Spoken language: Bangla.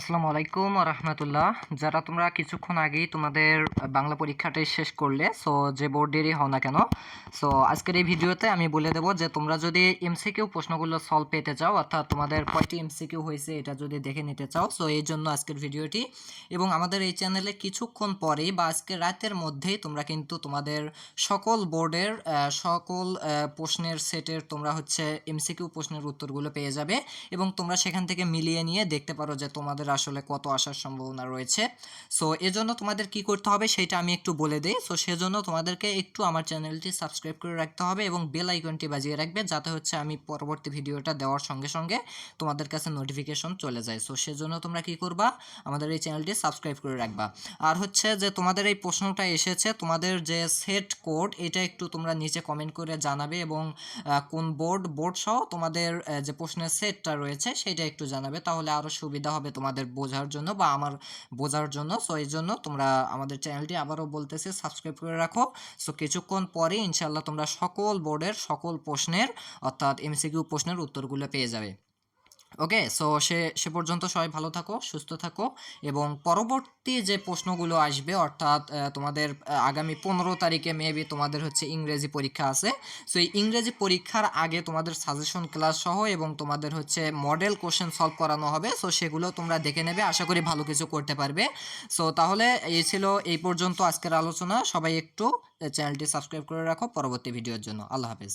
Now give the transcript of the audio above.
আসসালামু আলাইকুম রহমতুল্লাহ যারা তোমরা কিছুক্ষণ আগেই তোমাদের বাংলা পরীক্ষাটাই শেষ করলে সো যে বোর্ডেরই হও না কেন সো আজকের এই ভিডিওতে আমি বলে দেবো যে তোমরা যদি এমসিকিউ প্রশ্নগুলো সলভ পেতে চাও, অর্থাৎ তোমাদের কয়টি এমসিকিউ হয়েছে এটা যদি দেখে নিতে চাও সো এই জন্য আজকের ভিডিওটি। এবং আমাদের এই চ্যানেলে কিছুক্ষণ পরেই বা আজকে রাতের মধ্যেই তোমরা কিন্তু তোমাদের সকল বোর্ডের সকল প্রশ্নের সেটের তোমরা হচ্ছে এমসিকিউ প্রশ্নের উত্তরগুলো পেয়ে যাবে এবং তোমরা সেখান থেকে মিলিয়ে নিয়ে দেখতে পারো যে তোমাদের আসলে কত আসার সম্ভাবনা রয়েছে। সো এজন্য তোমাদের কি করতে হবে সেটা আমি একটু বলে দিই। সো সেজন্য তোমাদেরকে একটু আমার চ্যানেলটি সাবস্ক্রাইব করে রাখতে হবে এবং বেল আইকনটি বাজিয়ে রাখবে যাতে হচ্ছে আমি পরবর্তী ভিডিওটা দেওয়ার সঙ্গে সঙ্গে তোমাদের কাছে নোটিফিকেশন চলে যায়। সো সেজন্য তোমরা কি করবা? আমাদের এই চ্যানেলটি সাবস্ক্রাইব করে রাখবা। আর হচ্ছে যে তোমাদের এই প্রশ্নটা এসেছে, তোমাদের যে সেট কোড এটা একটু তোমরা নিচে কমেন্ট করে জানাবে এবং কোন বোর্ড বোর্ড সহ তোমাদের যে প্রশ্নের সেটটা রয়েছে সেটা একটু জানাবে, তাহলে আরও সুবিধা হবে তোমাদের বোঝার জন্য বা আমার বোঝার জন্য। সো এই জন্য তোমরা আমাদের চ্যানেলটি আবারও বলতেছে সাবস্ক্রাইব করে রাখো। সো কিছুক্ষণ পরে ইনশাল্লাহ তোমরা সকল বোর্ডের সকল প্রশ্নের, অর্থাৎ এমসিকিউ প্রশ্নের উত্তরগুলো পেয়ে যাবে। ওকে সো সে সে পর্যন্ত সবাই ভালো থাকো, সুস্থ থাকো এবং পরবর্তী যে প্রশ্নগুলো আসবে, অর্থাৎ তোমাদের আগামী পনেরো তারিখে মেবি তোমাদের হচ্ছে ইংরেজি পরীক্ষা আছে। সো এই ইংরেজি পরীক্ষার আগে তোমাদের সাজেশন ক্লাস সহ এবং তোমাদের হচ্ছে মডেল কোশ্চেন সলভ করানো হবে। সো সেগুলো তোমরা দেখে নেবে, আশা করি ভালো কিছু করতে পারবে। সো তাহলে এই ছিল এই পর্যন্ত আজকের আলোচনা। সবাই একটু চ্যানেলটি সাবস্ক্রাইব করে রাখো পরবর্তী ভিডিওর জন্য। আল্লাহ হাফেজ।